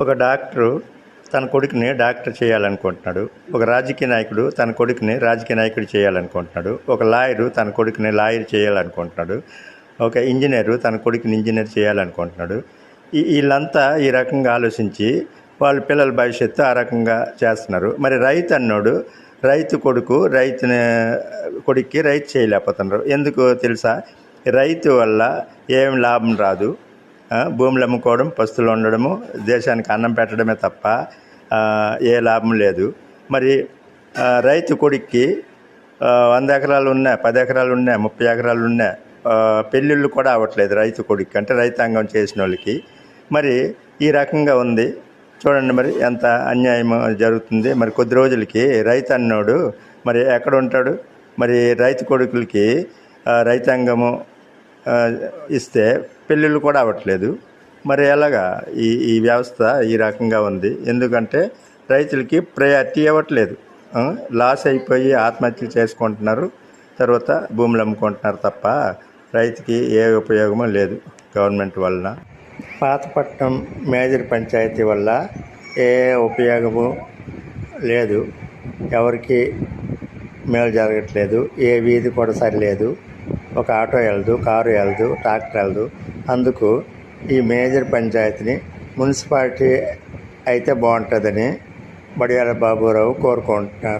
ఒక డాక్టరు తన కొడుకుని డాక్టర్ చేయాలనుకుంటున్నాడు. ఒక రాజకీయ నాయకుడు తన కొడుకుని రాజకీయ నాయకుడు చేయాలనుకుంటున్నాడు. ఒక లాయరు తన కొడుకుని లాయర్ చేయాలనుకుంటున్నాడు. ఒక ఇంజనీరు తన కొడుకుని ఇంజనీర్ చేయాలనుకుంటున్నాడు. ఈ వీళ్ళంతా ఈ రకంగా ఆలోచించి వాళ్ళ పిల్లల భవిష్యత్తు ఆ రకంగా చేస్తున్నారు. మరి రైతు అన్నోడు రైతు కొడుకు రైతుని కొడుక్కి రైతు చేయలేకపోతున్నారు. ఎందుకు తెలుసా? రైతు వల్ల ఏం లాభం రాదు. భూములు అమ్ముకోవడం పస్తులు ఉండడము దేశానికి అన్నం పెట్టడమే తప్ప ఏ లాభం లేదు. మరి రైతు కొడుక్కి వంద ఎకరాలు ఉన్నాయి పది ఎకరాలు ఉన్నాయి ముప్పై ఎకరాలు ఉన్నాయి పెళ్ళిళ్ళు కూడా అవ్వట్లేదు రైతు కొడుక్కి అంటే రైతాంగం చేసిన వాళ్ళకి. మరి ఈ రకంగా ఉంది. చూడండి మరి ఎంత అన్యాయం జరుగుతుంది. మరి కొద్ది రోజులకి రైతు అన్నోడు మరి ఎక్కడ ఉంటాడు? మరి రైతు కొడుకులకి రైతాంగము ఇస్తే పెళ్ళిళ్ళు కూడా అవ్వట్లేదు. మరి ఎలాగా ఈ ఈ వ్యవస్థ ఈ రకంగా ఉంది. ఎందుకంటే రైతులకి ప్రయారిటీ ఇవ్వట్లేదు లాస్ అయిపోయి ఆత్మహత్యలు చేసుకుంటున్నారు. తర్వాత భూములు అమ్ముకుంటున్నారు తప్ప రైతుకి ఏ ఉపయోగము లేదు గవర్నమెంట్ వలన. పాతపట్నం మేజర్ పంచాయతీ వల్ల ఏ ఉపయోగము లేదు. ఎవరికి మేలు జరగట్లేదు. ఏ వీధి కూడా సరిలేదు. ఒక ఆటో వెళ్ళదు కారు వెళ్ళదు ట్రాక్టర్ వెళ్ళదు అందుకు ఈ మేజర్ పంచాయతీని మున్సిపాలిటీ అయితే బాగుంటుందని బడియాల బాబురావు కోరుకుంటున్నారు.